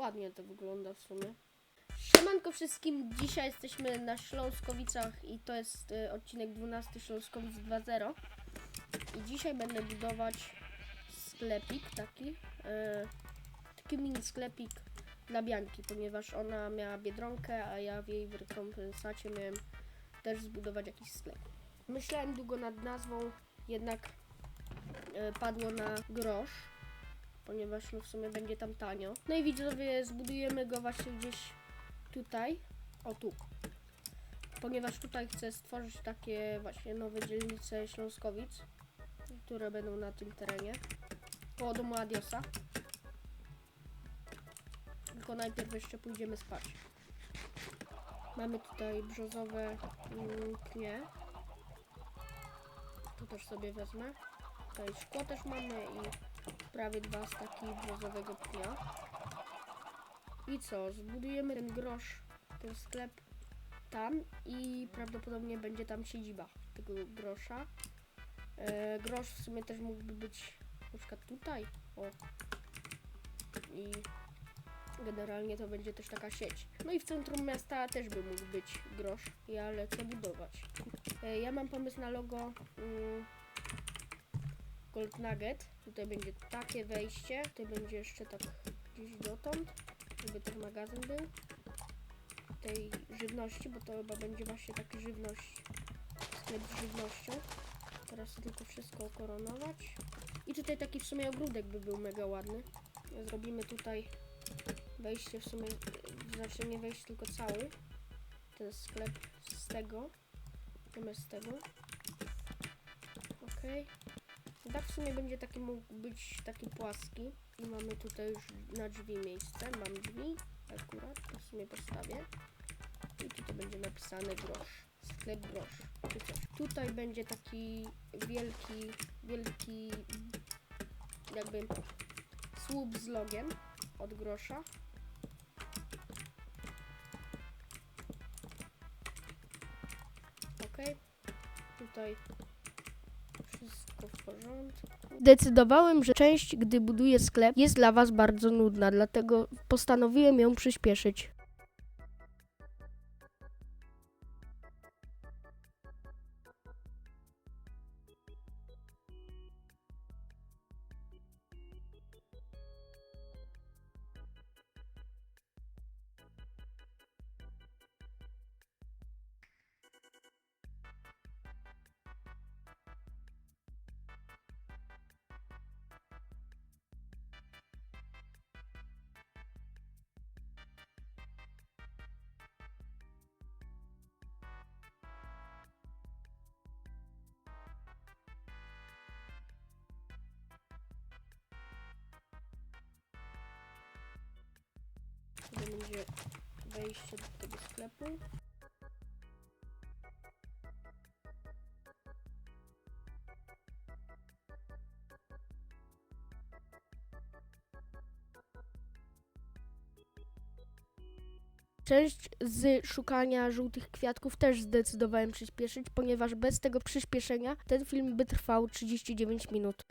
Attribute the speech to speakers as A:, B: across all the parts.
A: Ładnie to wygląda w sumie. Siemanko wszystkim, dzisiaj jesteśmy na Śląskowicach i to jest y, odcinek 12 Śląskowic 2.0 i dzisiaj będę budować sklepik taki, y, taki mini sklepik dla Bianki, ponieważ ona miała Biedronkę, a ja w jej rekompensacie miałem też zbudować jakiś sklep. Myślałem długo nad nazwą, jednak y, padło na grosz, ponieważ no w sumie będzie tam tanio. No i widzowie, zbudujemy go właśnie gdzieś tutaj, o tu. Ponieważ tutaj chcę stworzyć takie właśnie nowe dzielnice Śląskowic, które będą na tym terenie. Koło domu Adiosa. Tylko najpierw jeszcze pójdziemy spać. Mamy tutaj brzozowe pnie. To też sobie wezmę. Tutaj szkło też mamy i prawie dwa staki brzozowego pnia. I co? Zbudujemy ten grosz, ten sklep tam i prawdopodobnie będzie tam siedziba tego grosza. E, grosz w sumie też mógłby być na przykład tutaj. O. I generalnie to będzie też taka sieć. No i w centrum miasta też by mógł być grosz. Ja lecę budować. E, ja mam pomysł na logo mm, Gold Nugget. Tutaj będzie takie wejście. Tutaj będzie jeszcze tak gdzieś dotąd żeby ten magazyn był tej żywności, bo to chyba będzie właśnie taki żywność, sklep z żywnością. Teraz tylko wszystko okoronować. I tutaj taki w sumie ogródek by był mega ładny. Zrobimy tutaj wejście w sumie, znaczy nie wejście, tylko cały ten sklep z tego, zamiast tego. Okej. Dach w sumie będzie taki mógł być taki płaski. I mamy tutaj już na drzwi miejsce. Mam drzwi akurat, to w sumie postawię. I tutaj będzie napisane grosz. Sklep grosz. Tutaj będzie taki wielki, wielki jakby słup z logiem od grosza. Decydowałem, że część, gdy buduję sklep, jest dla Was bardzo nudna, dlatego postanowiłem ją przyspieszyć. To będzie wejście do tego sklepu. Część z szukania żółtych kwiatków też zdecydowałem przyspieszyć, ponieważ bez tego przyspieszenia ten film by trwał 39 minut.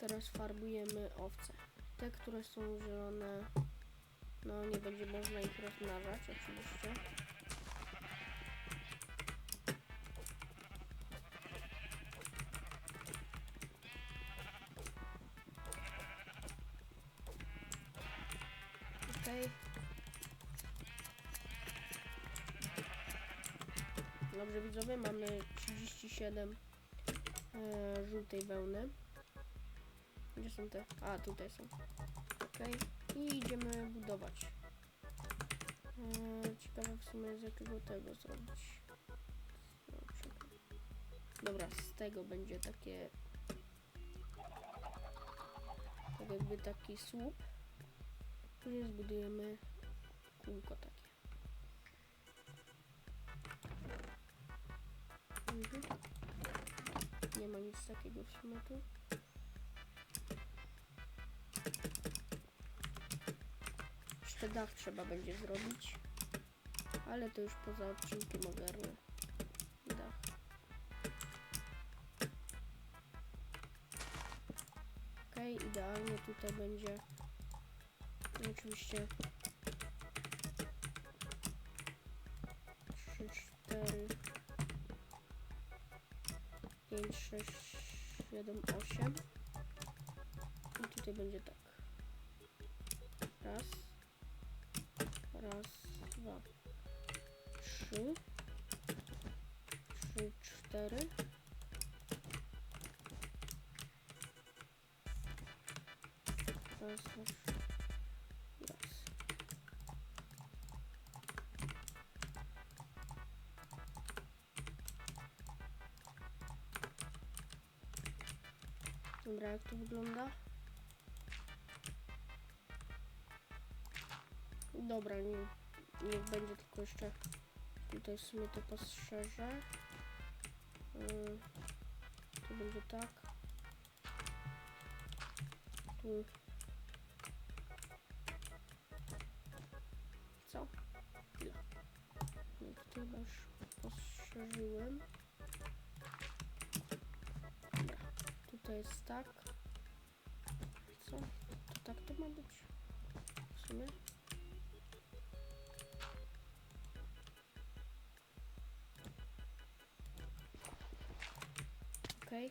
A: Teraz farbujemy owce. Te, które są zielone, no nie będzie można ich rozmnażać oczywiście. Okej. Dobrze widzowie, mamy 37 e, żółtej wełny. Gdzie są te? A, tutaj są. Okej. I idziemy budować. E, ciekawe w sumie z jakiego tego zrobić. Dobra, z tego będzie takie... Tak jakby taki słup. Później zbudujemy kółko takie. Mhm. Nie ma nic takiego w sumie tu. Jeszcze dach trzeba będzie zrobić. Ale to już poza odcinkiem ogarnę. Dach. Okej, idealnie tutaj będzie. I oczywiście 3, 4, 5, 6, 7, 8. I tutaj będzie tak. Raz. Dwa, trzy. Trzy, cztery. Raz, dwa, trzy. Raz. Dobra, jak to wygląda? Dobra, nie, niech będzie tylko jeszcze tutaj w sumie to postrzeżę. Yy, tu będzie tak. Tu. Co? Ile? Nie, tutaj chyba już postrzeżyłem. Tutaj jest tak. Co? To tak to ma być? W sumie? Okej.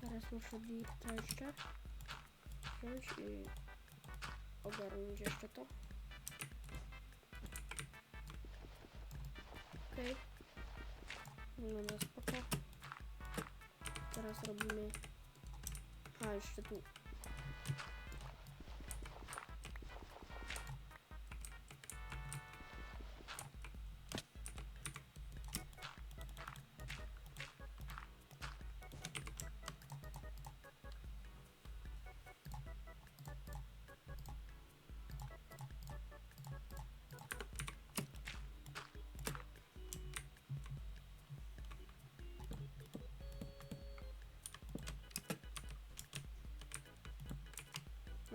A: Teraz muszę dirta jeszcze wziąć i ogarnąć jeszcze to. Okej. Wygląda spoko. Teraz robimy... A, jeszcze tu.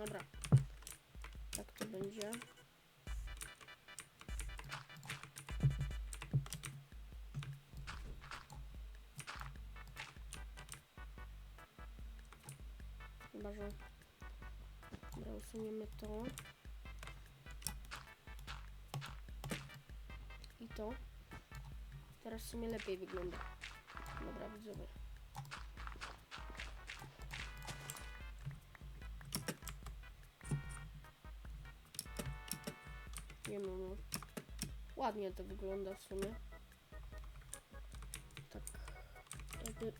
A: Dobra. Tak to będzie. Chyba, że... Dobra, usuniemy to. I to. Teraz w sumie lepiej wygląda. Dobra, widzowie. Nie no, no. Ładnie to wygląda w sumie. Tak. Jakby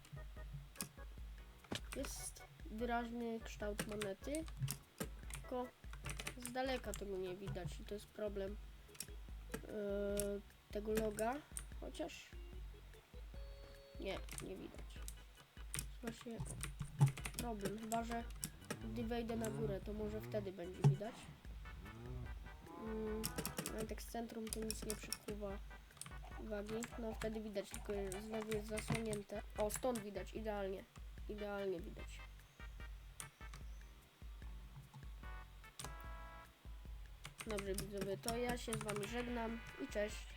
A: jest wyraźny kształt monety. Tylko z daleka tego nie widać i to jest problem yy, tego loga. Chociaż nie, nie widać. Właśnie problem. Chyba, że gdy wejdę na górę, to może wtedy będzie widać. Mm, ale tak z centrum to nic nie przykuwa uwagi. No wtedy widać, tylko znowu jest zasłonięte. O, stąd widać, idealnie. Idealnie widać. Dobrze widzowie, to ja się z wami żegnam i cześć.